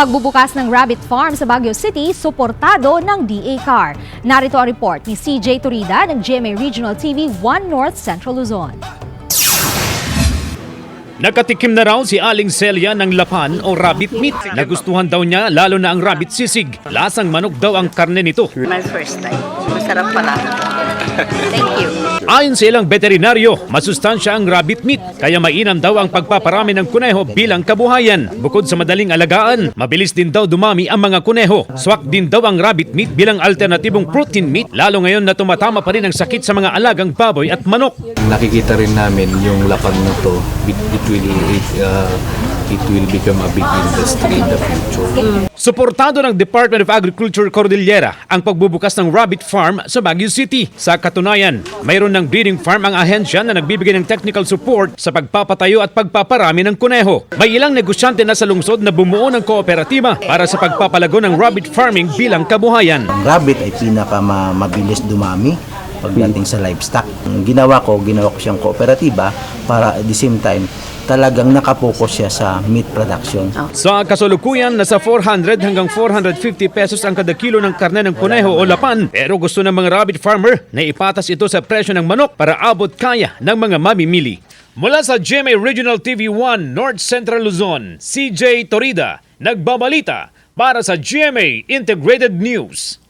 Pagbubukas ng rabbit farm sa Baguio City, suportado ng DA CAR. Narito ang report ni CJ Turida ng GMA Regional TV 1 North Central Luzon. Nakatikim na raw si Aling Celia ng lapan o rabbit meat. Nagustuhan daw niya lalo na ang rabbit sisig. Lasang manok daw ang karne nito. My first time. Masarap pala. Thank you. Ayon sa ilang veterinaryo, masustansya ang rabbit meat kaya mainam daw ang pagpaparami ng kuneho bilang kabuhayan. Bukod sa madaling alagaan, mabilis din daw dumami ang mga kuneho. Swak din daw ang rabbit meat bilang alternatibong protein meat lalo ngayon na tumatama pa rin ang sakit sa mga alagang baboy at manok. nakikita rin namin yung lapang na to it, it will it, uh, it will become a big industry in the future Suportado ng Department of Agriculture Cordillera ang pagbubukas ng rabbit farm sa Baguio City. Sa katunayan, mayroon ng breeding farm ang ahensya na nagbibigay ng technical support sa pagpapatayo at pagpaparami ng kuneho. May ilang negosyante na sa lungsod na bumuo ng kooperatiba para sa pagpapalago ng rabbit farming bilang kabuhayan. Ang rabbit ay pinaka ma- mabilis dumami pagdating sa livestock. Ang ginawa ko, ginawa ko siyang kooperatiba para at the same time talagang nakapokus siya sa meat production. Sa kasalukuyan, nasa 400 hanggang 450 pesos ang kada kilo ng karne ng kuneho o lapan. Pero gusto ng mga rabbit farmer na ipatas ito sa presyo ng manok para abot kaya ng mga mamimili. Mula sa GMA Regional TV 1 North Central Luzon, CJ Torida, nagbabalita para sa GMA Integrated News.